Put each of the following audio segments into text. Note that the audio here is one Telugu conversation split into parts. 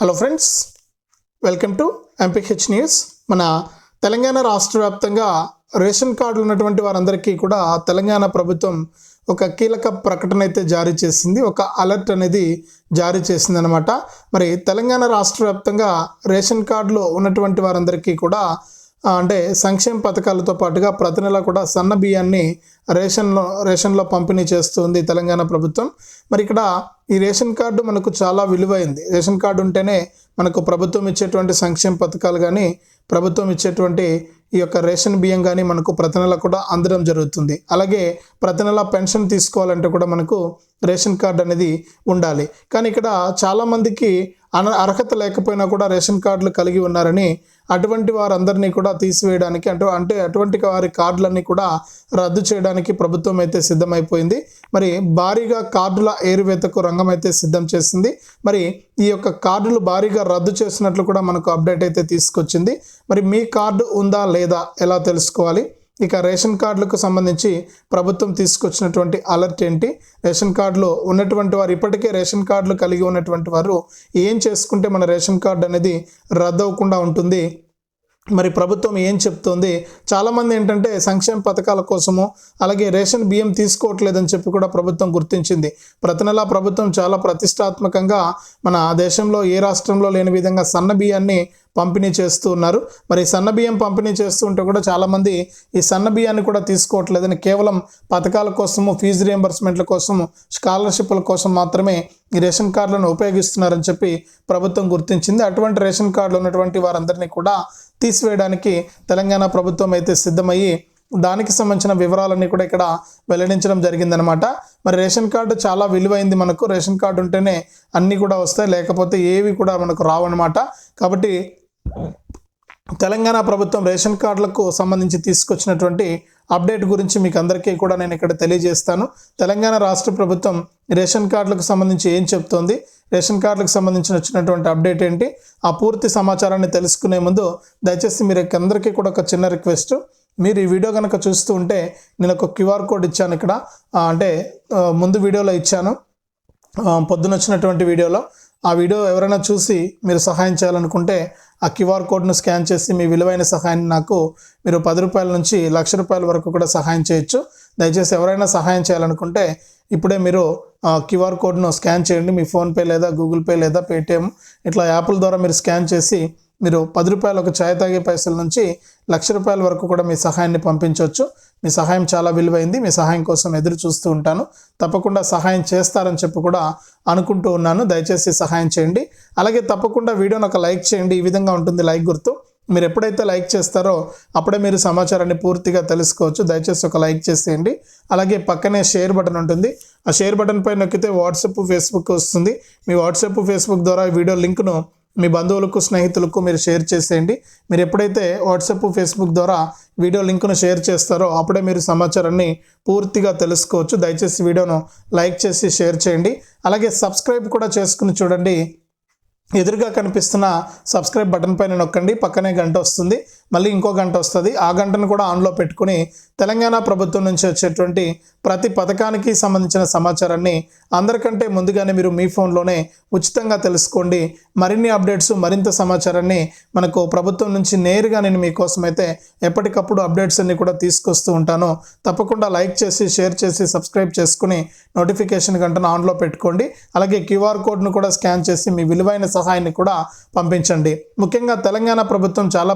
Hello friends welcome to MPH news మన తెలంగాణ రాష్ట్ర వ్యాప్తంగా రేషన్ కార్డులు ఉన్నటువంటి వారందరికీ కూడా తెలంగాణ ప్రభుత్వం ఒక కీలక ప్రకటన అయితే జారీ చేసింది. ఒక అలర్ట్ అనేది జారీ చేసింది అనమాట మరి తెలంగాణ రాష్ట్ర వ్యాప్తంగా రేషన్ కార్డులో ఉన్నటువంటి వారందరికీ కూడా అంటే సంక్షేమ పథకాలతో పాటుగా ప్రతి నెల కూడా సన్న బియ్యాన్ని రేషన్లో రేషన్లో పంపిణీ చేస్తుంది తెలంగాణ ప్రభుత్వం. మరి ఇక్కడ ఈ రేషన్ కార్డు మనకు చాలా విలువైంది. రేషన్ కార్డు ఉంటేనే మనకు ప్రభుత్వం ఇచ్చేటువంటి సంక్షేమ పథకాలు కానీ ప్రభుత్వం ఇచ్చేటువంటి ఈ యొక్క రేషన్ బియ్యం కానీ మనకు ప్రతి నెల కూడా అందడం జరుగుతుంది. అలాగే ప్రతి నెల పెన్షన్ తీసుకోవాలంటే కూడా మనకు రేషన్ కార్డు అనేది ఉండాలి. కానీ ఇక్కడ చాలామందికి అన అర్హత లేకపోయినా కూడా రేషన్ కార్డులు కలిగి ఉన్నారని అటువంటి వారందరినీ కూడా తీసివేయడానికి అంటే అంటే అటువంటి వారి కార్డులన్నీ కూడా రద్దు చేయడానికి ప్రభుత్వం అయితే సిద్ధమైపోయింది. మరి భారీగా కార్డుల ఏరువేతకు రంగం అయితే సిద్ధం చేసింది. మరి ఈ యొక్క కార్డులు భారీగా రద్దు చేసినట్లు కూడా మనకు అప్డేట్ అయితే తీసుకొచ్చింది. మరి మీ కార్డు ఉందా లేదా ఎలా తెలుసుకోవాలి? ఇక రేషన్ కార్డులకు సంబంధించి ప్రభుత్వం తీసుకొచ్చినటువంటి అలర్ట్ ఏంటి? రేషన్ కార్డులో ఉన్నటువంటి వారు ఇప్పటికే రేషన్ కార్డులు కలిగి ఉన్నటువంటి వారు ఏం చేసుకుంటే మన రేషన్ కార్డు అనేది రద్దు అవ్వకుండా ఉంటుంది? మరి ప్రభుత్వం ఏం చెప్తుంది? చాలామంది ఏంటంటే సంక్షేమ పథకాల కోసము అలాగే రేషన్ బియ్యం తీసుకోవట్లేదని చెప్పి కూడా ప్రభుత్వం గుర్తించింది. ప్రతి నెలా ప్రభుత్వం చాలా ప్రతిష్టాత్మకంగా మన దేశంలో ఏ రాష్ట్రంలో లేని విధంగా సన్న బియ్యాన్ని పంపిణీ చేస్తూ ఉన్నారు. మరి సన్న బియ్యం పంపిణీ చేస్తూ ఉంటే కూడా చాలామంది ఈ సన్న బియ్యాన్ని కూడా తీసుకోవట్లేదని కేవలం పథకాల కోసము ఫీజు రియంబర్స్మెంట్ల కోసము స్కాలర్షిప్ల కోసం మాత్రమే ఈ రేషన్ కార్డులను ఉపయోగిస్తున్నారని చెప్పి ప్రభుత్వం గుర్తించింది. అటువంటి రేషన్ కార్డులు ఉన్నటువంటి వారందరినీ కూడా తీసివేయడానికి తెలంగాణ ప్రభుత్వం అయితే సిద్ధమయ్యి దానికి సంబంధించిన వివరాలన్నీ కూడా ఇక్కడ వెల్లడించడం జరిగిందనమాట మరి రేషన్ కార్డు చాలా విలువైంది మనకు. రేషన్ కార్డు ఉంటేనే అన్నీ కూడా వస్తాయి. లేకపోతే ఏవి కూడా మనకు రావన్నమాట. కాబట్టి తెలంగాణ ప్రభుత్వం రేషన్ కార్డులకు సంబంధించి తీసుకొచ్చినటువంటి అప్డేట్ గురించి మీకు అందరికీ కూడా నేను ఇక్కడ తెలియజేస్తాను. తెలంగాణ రాష్ట్ర ప్రభుత్వం రేషన్ కార్డులకు సంబంధించి ఏం చెప్తోంది? రేషన్ కార్డులకు సంబంధించిన వచ్చినటువంటి అప్డేట్ ఏంటి? ఆ పూర్తి సమాచారాన్ని తెలుసుకునే ముందు దయచేసి మీరు అందరికీ కూడా ఒక చిన్న రిక్వెస్ట్. మీరు ఈ వీడియో కనుక చూస్తూ ఉంటే నేను ఒక క్యూఆర్ కోడ్ ఇచ్చాను ఇక్కడ. అంటే ముందు వీడియోలో ఇచ్చాను. పొద్దున వచ్చినటువంటి వీడియోలో. ఆ వీడియో ఎవరైనా చూసి మీరు సహాయం చేయాలనుకుంటే ఆ క్యూఆర్ కోడ్ను స్కాన్ చేసి మీ విలువైన సహాయాన్ని నాకు మీరు పది రూపాయల నుంచి లక్ష రూపాయల వరకు కూడా సహాయం చేయొచ్చు. దయచేసి ఎవరైనా సహాయం చేయాలనుకుంటే ఇప్పుడే మీరు ఆ క్యూఆర్ కోడ్ను స్కాన్ చేయండి. మీ ఫోన్పే లేదా గూగుల్ పే లేదా పేటిఎం ఇట్లా యాప్ల ద్వారా మీరు స్కాన్ చేసి మీరు పది రూపాయలు ఒక ఛాయ్ తాగే పైసల నుంచి లక్ష రూపాయల వరకు కూడా మీ సహాయాన్ని పంపించవచ్చు. మీ సహాయం చాలా విలువైంది. మీ సహాయం కోసం ఎదురు చూస్తూ ఉంటాను. తప్పకుండా సహాయం చేస్తారని చెప్పి కూడా అనుకుంటూ ఉన్నాను. దయచేసి సహాయం చేయండి. అలాగే తప్పకుండా వీడియోని ఒక లైక్ చేయండి. ఈ విధంగా ఉంటుంది లైక్ గుర్తు. మీరు ఎప్పుడైతే లైక్ చేస్తారో అప్పుడే మీరు సమాచారాన్ని పూర్తిగా తెలుసుకోవచ్చు. దయచేసి ఒక లైక్ చేసేయండి. అలాగే పక్కనే షేర్ బటన్ ఉంటుంది. ఆ షేర్ బటన్ పై నొక్కితే వాట్సాప్ ఫేస్బుక్ వస్తుంది. మీ వాట్సాప్ ఫేస్బుక్ ద్వారా వీడియో లింక్ను మీ బంధువులకు స్నేహితులకు మీరు షేర్ చేసేయండి. మీరు ఎప్పుడైతే వాట్సాప్ ఫేస్బుక్ ద్వారా వీడియో లింక్ను షేర్ చేస్తారో అప్పుడే మీరు సమాచారాన్ని పూర్తిగా తెలుసుకోవచ్చు. దయచేసి వీడియోను లైక్ చేసి షేర్ చేయండి. అలాగే సబ్స్క్రైబ్ కూడా చేసుకుని చూడండి. ఎదురుగా కనిపిస్తున్న సబ్స్క్రైబ్ బటన్ పైన నొక్కండి. పక్కనే గంట వస్తుంది. మళ్ళీ ఇంకో గంట వస్తుంది. ఆ గంటను కూడా ఆన్లో పెట్టుకుని తెలంగాణ ప్రభుత్వం నుంచి వచ్చేటువంటి ప్రతి పథకానికి సంబంధించిన సమాచారాన్ని అందరికంటే ముందుగానే మీరు మీ ఫోన్లోనే ఉచితంగా తెలుసుకోండి. మరిన్ని అప్డేట్స్ మరింత సమాచారాన్ని మనకు ప్రభుత్వం నుంచి నేరుగా నేను మీకోసం అయితే ఎప్పటికప్పుడు అప్డేట్స్ అన్ని కూడా తీసుకొస్తూ ఉంటాను. తప్పకుండా లైక్ చేసి షేర్ చేసి సబ్స్క్రైబ్ చేసుకుని నోటిఫికేషన్ గంటను ఆన్లో పెట్టుకోండి. అలాగే క్యూఆర్ కోడ్ను కూడా స్కాన్ చేసి మీ విలువైన సహాయాన్ని కూడా పంపించండి. ముఖ్యంగా తెలంగాణ ప్రభుత్వం చాలా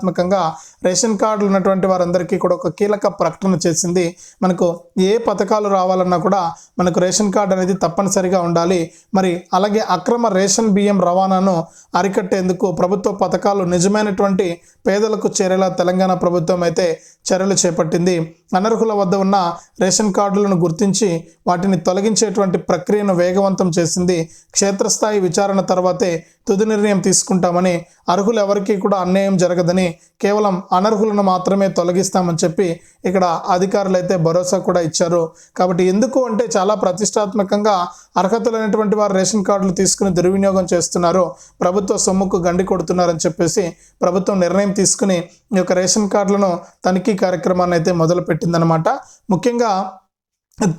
ప్రతిష్టాత్మకంగా రేషన్ కార్డులు ఉన్నటువంటి వారందరికీ కూడా ఒక కీలక ప్రకటన చేసింది. మనకు ఏ పథకాలు రావాలన్నా కూడా మనకు రేషన్ కార్డు అనేది తప్పనిసరిగా ఉండాలి. మరి అలాగే అక్రమ రేషన్ బియ్యం రవాణాను అరికట్టేందుకు ప్రభుత్వ పథకాలు నిజమైనటువంటి పేదలకు చేరేలా తెలంగాణ ప్రభుత్వం అయితే చర్యలు చేపట్టింది. అనర్హుల వద్ద ఉన్న రేషన్ కార్డులను గుర్తించి వాటిని తొలగించేటువంటి ప్రక్రియను వేగవంతం చేసింది క్షేత్రస్థాయి విచారణ తర్వాతే తుది నిర్ణయం తీసుకుంటామని అర్హులు ఎవరికీ కూడా అన్యాయం జరగదని కేవలం అనర్హులను మాత్రమే తొలగిస్తామని చెప్పి ఇక్కడ అధికారులు అయితే భరోసా కూడా ఇచ్చారు. కాబట్టి ఎందుకు అంటే చాలా ప్రతిష్టాత్మకంగా అర్హతలైనటువంటి వారు రేషన్ కార్డులు తీసుకుని దుర్వినియోగం చేస్తున్నారు ప్రభుత్వ సొమ్ముకు గండి కొడుతున్నారని చెప్పేసి ప్రభుత్వం నిర్ణయం తీసుకుని ఈ యొక్క రేషన్ కార్డులను తనిఖీ కార్యక్రమాన్ని అయితే పెట్టిందనమాట ముఖ్యంగా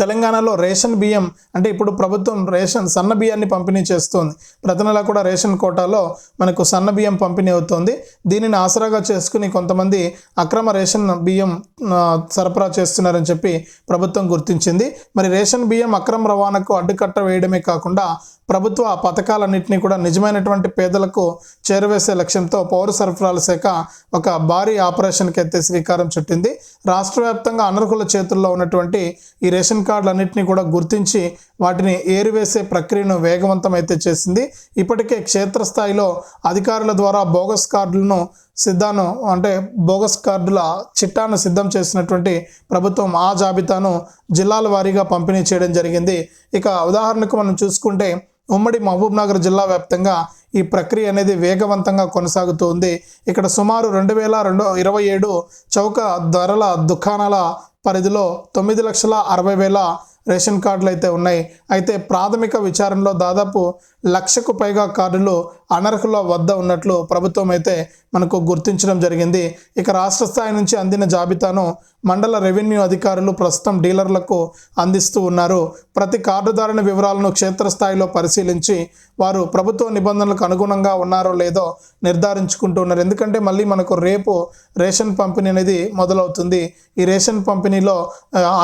తెలంగాణలో రేషన్ బియ్యం అంటే ఇప్పుడు ప్రభుత్వం రేషన్ సన్న బియ్యాన్ని పంపిణీ చేస్తుంది. ప్రతి నెల కూడా రేషన్ కోటాలో మనకు సన్న బియ్యం పంపిణీ అవుతుంది. దీనిని ఆసరాగా చేసుకుని కొంతమంది అక్రమ రేషన్ బియ్యం సరఫరా చేస్తున్నారని చెప్పి ప్రభుత్వం గుర్తించింది. మరి రేషన్ బియ్యం అక్రమ రవాణాకు అడ్డుకట్ట వేయడమే కాకుండా ప్రభుత్వ పథకాలన్నింటినీ కూడా నిజమైనటువంటి పేదలకు చేరవేసే లక్ష్యంతో పౌర సరఫరాల శాఖ ఒక భారీ ఆపరేషన్కి అయితే శ్రీకారం చుట్టింది. రాష్ట్ర వ్యాప్తంగా అనర్హుల చేతుల్లో ఉన్నటువంటి ఈ రేషన్ కార్డులన్నింటినీ కూడా గుర్తించి వాటిని ఏరివేసే ప్రక్రియను వేగవంతం అయితే చేసింది. ఇప్పటికే క్షేత్రస్థాయిలో అధికారుల ద్వారా బోగస్ కార్డులను సిద్ధాను అంటే బోగస్ కార్డుల చిట్టాను సిద్ధం చేసినటువంటి ప్రభుత్వం ఆ జాబితాను జిల్లాల వారీగా పంపిణీ చేయడం జరిగింది. ఇక ఉదాహరణకు మనం చూసుకుంటే ఉమ్మడి మహబూబ్నగర్ జిల్లా వ్యాప్తంగా ఈ ప్రక్రియ అనేది వేగవంతంగా కొనసాగుతూ ఉంది. ఇక్కడ సుమారు రెండు వేల రెండు ఇరవై ఏడు చౌక ధరల దుకాణాల పరిధిలో తొమ్మిది లక్షల అరవై వేల రేషన్ కార్డులు అయితే ఉన్నాయి. అయితే ప్రాథమిక విచారణలో దాదాపు లక్షకు పైగా కార్డులు అనర్హుల వద్ద ఉన్నట్లు ప్రభుత్వం అయితే మనకు గుర్తించడం జరిగింది. ఇక రాష్ట్ర స్థాయి నుంచి అందిన జాబితాను మండల రెవెన్యూ అధికారులు ప్రస్తుతం డీలర్లకు అందిస్తూ ఉన్నారు. ప్రతి కార్డుదారుని వివరాలను క్షేత్రస్థాయిలో పరిశీలించి వారు ప్రభుత్వ నిబంధనలకు అనుగుణంగా ఉన్నారో లేదో నిర్ధారించుకుంటూ ఉన్నారు ఎందుకంటే మళ్ళీ మనకు రేపు రేషన్ పంపిణీ అనేది మొదలవుతుంది. ఈ రేషన్ పంపిణీలో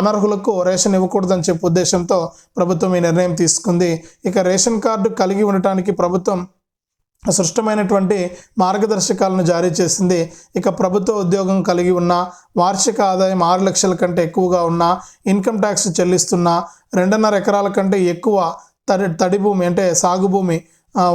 అనర్హులకు రేషన్ ఇవ్వకూడదని చెప్పే ఉద్దేశంతో ప్రభుత్వం ఈ నిర్ణయం తీసుకుంది. ఇక రేషన్ కార్డు కలిగి ఉండటానికి ప్రభుత్వం సృష్టమైనటువంటి మార్గదర్శకాలను జారీ చేసింది. ఇక ప్రభుత్వ ఉద్యోగం కలిగి ఉన్న వార్షిక ఆదాయం ఆరు లక్షల కంటే ఎక్కువగా ఉన్న ఇన్కమ్ ట్యాక్స్ చెల్లిస్తున్న రెండున్నర ఎకరాల కంటే ఎక్కువ తడి తడి భూమి అంటే సాగు భూమి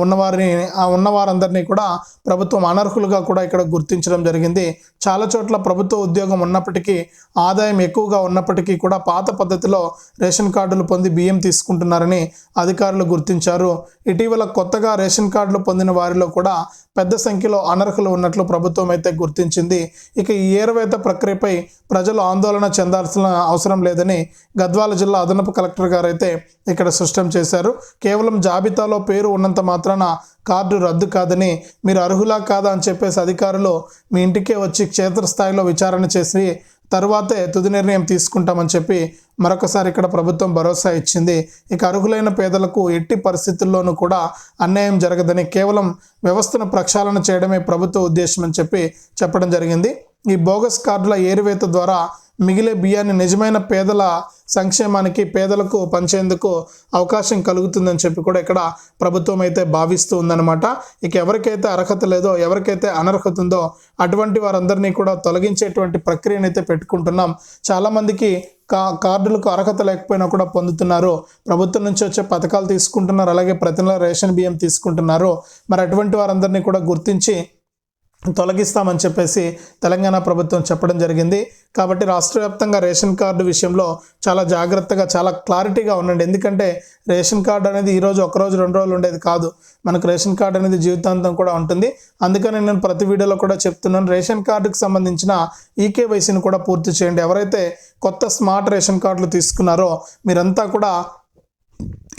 ఉన్నవారిని ఆ ఉన్నవారందరినీ కూడా ప్రభుత్వం అనర్హులుగా కూడా ఇక్కడ గుర్తించడం జరిగింది. చాలా చోట్ల ప్రభుత్వ ఉద్యోగం ఉన్నప్పటికీ ఆదాయం ఎక్కువగా ఉన్నప్పటికీ కూడా పాత పద్ధతిలో రేషన్ కార్డులు పొంది బియ్యం తీసుకుంటున్నారని అధికారులు గుర్తించారు. ఇటీవల కొత్తగా రేషన్ కార్డులు పొందిన వారిలో కూడా పెద్ద సంఖ్యలో అనర్హులు ఉన్నట్లు ప్రభుత్వం అయితే గుర్తించింది. ఇక ఈ ఏరవేత ప్రక్రియపై ప్రజలు ఆందోళన చెందాల్సిన అవసరం లేదని గద్వాల జిల్లా అదనపు కలెక్టర్ గారు అయితే ఇక్కడ స్పష్టం చేశారు. కేవలం జాబితాలో పేరు ఉన్నంత మాత్రాన కార్డు రద్దు కాదని మీరు అర్హులా కాదా అని చెప్పేసి అధికారులు మీ ఇంటికే వచ్చి క్షేత్రస్థాయిలో విచారణ చేసి తర్వాతే తుది నిర్ణయం తీసుకుంటామని చెప్పి మరొకసారి ఇక్కడ ప్రభుత్వం భరోసా ఇచ్చింది. ఇక అర్హులైన పేదలకు ఎట్టి పరిస్థితుల్లోనూ కూడా అన్యాయం జరగదని కేవలం వ్యవస్థను ప్రక్షాళన చేయడమే ప్రభుత్వ ఉద్దేశం అని చెప్పి చెప్పడం జరిగింది. ఈ బోగస్ కార్డుల ఏరివేత ద్వారా మిగిలే బియ్యాన్ని నిజమైన పేదల సంక్షేమానికి పేదలకు పంచేందుకు అవకాశం కలుగుతుందని చెప్పి కూడా ఇక్కడ ప్రభుత్వం అయితే భావిస్తూ ఉందన్నమాట. ఇక ఎవరికైతే అర్హత లేదో ఎవరికైతే అనర్హత ఉందో అటువంటి వారందరినీ కూడా తొలగించేటువంటి ప్రక్రియను అయితే పెట్టుకుంటున్నాం. చాలామందికి కా కార్డులకు అర్హత లేకపోయినా కూడా పొందుతున్నారు. ప్రభుత్వం నుంచి వచ్చే పథకాలు తీసుకుంటున్నారు. అలాగే ప్రతి నెల రేషన్ బియ్యం తీసుకుంటున్నారు. మరి అటువంటి వారందరినీ కూడా గుర్తించి తొలగిస్తామని చెప్పేసి తెలంగాణ ప్రభుత్వం చెప్పడం జరిగింది. కాబట్టి రాష్ట్ర వ్యాప్తంగా రేషన్ కార్డు విషయంలో చాలా జాగ్రత్తగా చాలా క్లారిటీగా ఉండండి. ఎందుకంటే రేషన్ కార్డు అనేది ఈరోజు ఒకరోజు రెండు రోజులు ఉండేది కాదు. మనకు రేషన్ కార్డు అనేది జీవితాంతం కూడా ఉంటుంది. అందుకని నేను ప్రతి వీడియోలో కూడా చెప్తున్నాను రేషన్ కార్డుకు సంబంధించిన ఈకేవైసీని కూడా పూర్తి చేయండి. ఎవరైతే కొత్త స్మార్ట్ రేషన్ కార్డులు తీసుకున్నారో మీరంతా కూడా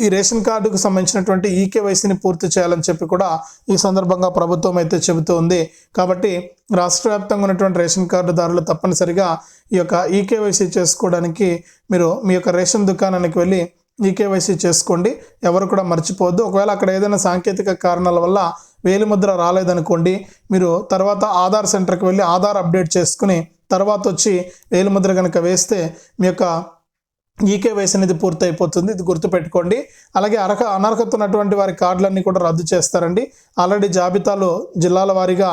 ఈ రేషన్ కార్డుకు సంబంధించినటువంటి ఈకేవైసీని పూర్తి చేయాలని చెప్పి కూడా ఈ సందర్భంగా ప్రభుత్వం అయితే చెబుతూ ఉంది. కాబట్టి రాష్ట్ర వ్యాప్తంగా ఉన్నటువంటి రేషన్ కార్డుదారులు తప్పనిసరిగా ఈ యొక్క ఈకేవైసీ చేసుకోవడానికి మీరు మీ యొక్క రేషన్ దుకాణానికి వెళ్ళి ఈకేవైసీ చేసుకోండి. ఎవరు కూడా మర్చిపోవద్దు. ఒకవేళ అక్కడ ఏదైనా సాంకేతిక కారణాల వల్ల వేలిముద్ర రాలేదనుకోండి మీరు తర్వాత ఆధార్ సెంటర్కి వెళ్ళి ఆధార్ అప్డేట్ చేసుకుని తర్వాత వచ్చి వేలిముద్ర కనుక వేస్తే మీ యొక్క ఈకేవైసీ అనేది పూర్తయిపోతుంది. ఇది గుర్తుపెట్టుకోండి. అలాగే అర్హ అనర్హత ఉన్నటువంటి వారి కార్డులన్నీ కూడా రద్దు చేస్తారండి. ఆల్రెడీ జాబితాలో జిల్లాల వారీగా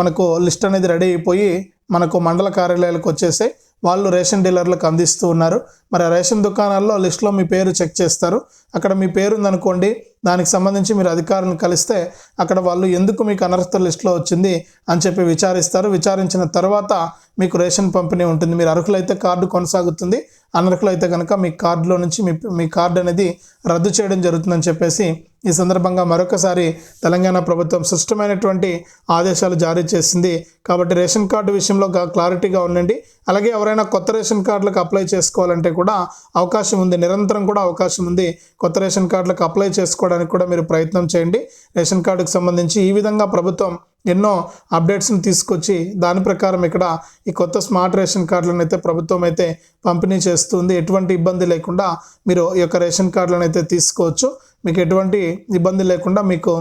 మనకు లిస్ట్ అనేది రెడీ అయిపోయి మనకు మండల కార్యాలయాలకు వచ్చేసాయి. వాళ్ళు రేషన్ డీలర్లకు అందిస్తూ ఉన్నారు. మరి రేషన్ దుకాణాల్లో లిస్ట్లో మీ పేరు చెక్ చేస్తారు. అక్కడ మీ పేరు ఉందనుకోండి దానికి సంబంధించి మీరు అధికారులను కలిస్తే అక్కడ వాళ్ళు ఎందుకు మీకు అనర్హత లిస్ట్లో వచ్చింది అని చెప్పి విచారిస్తారు. విచారించిన తర్వాత మీకు రేషన్ పంపిణీ ఉంటుంది. మీరు అర్హులైతే కార్డు కొనసాగుతుంది. అనర్హులైతే కనుక మీ కార్డులో నుంచి మీ మీ కార్డు అనేది రద్దు చేయడం జరుగుతుందని చెప్పేసి ఈ సందర్భంగా మరొకసారి తెలంగాణ ప్రభుత్వం స్పష్టమైనటువంటి ఆదేశాలు జారీ చేసింది. కాబట్టి రేషన్ కార్డు విషయంలో క్లారిటీగా ఉండండి. అలాగే ఎవరైనా కొత్త రేషన్ కార్డులకు అప్లై చేసుకోవాలంటే కూడా అవకాశం ఉంది. నిరంతరం కూడా అవకాశం ఉంది. కొత్త రేషన్ కార్డులకు అప్లై చేసుకోవడానికి కూడా మీరు ప్రయత్నం చేయండి. రేషన్ కార్డుకు సంబంధించి ఈ విధంగా ప్రభుత్వం ఎన్నో అప్డేట్స్ని తీసుకొచ్చి దాని ప్రకారం ఇక్కడ ఈ కొత్త స్మార్ట్ రేషన్ కార్డులను అయితే ప్రభుత్వం అయితే పంపిణీ చేస్తుంది. ఎటువంటి ఇబ్బంది లేకుండా మీరు ఈ యొక్క రేషన్ కార్డులను అయితే తీసుకోవచ్చు. మీకు ఎటువంటి ఇబ్బంది లేకుండా మీకు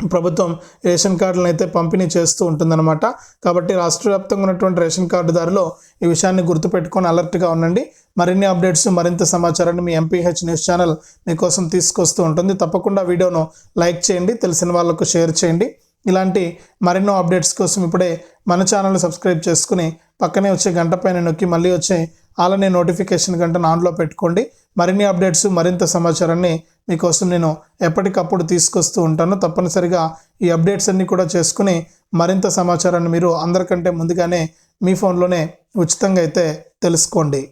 ప్రభుత్వం రేషన్ కార్డులను అయితే పంపిణీ చేస్తూ ఉంటుందన్నమాట. కాబట్టి రాష్ట్ర వ్యాప్తంగా ఉన్నటువంటి రేషన్ కార్డుదారులు ఈ విషయాన్ని గుర్తుపెట్టుకొని అలర్ట్గా ఉండండి. మరిన్ని అప్డేట్స్ మరింత సమాచారాన్ని మీ ఎంపీహెచ్ న్యూస్ ఛానల్ మీకోసం తీసుకొస్తూ ఉంటుంది. తప్పకుండా వీడియోను లైక్ చేయండి. తెలిసిన వాళ్ళకు షేర్ చేయండి. ఇలాంటి మరెన్నో అప్డేట్స్ కోసం ఇప్పుడే మన ఛానల్ సబ్స్క్రైబ్ చేసుకుని పక్కనే వచ్చే గంట పైన నొక్కి మళ్ళీ వచ్చే అలానే నోటిఫికేషన్ గంట ఆన్లో పెట్టుకోండి. మరిన్ని అప్డేట్స్ మరింత సమాచారాన్ని మీకోసం నేను ఎప్పటికప్పుడు తీసుకొస్తూ ఉంటాను. తప్పనిసరిగా ఈ అప్డేట్స్ అన్నీ కూడా చేసుకుని మరింత సమాచారాన్ని మీరు అందరికంటే ముందుగానే మీ ఫోన్లోనే ఉచితంగా అయితే తెలుసుకోండి.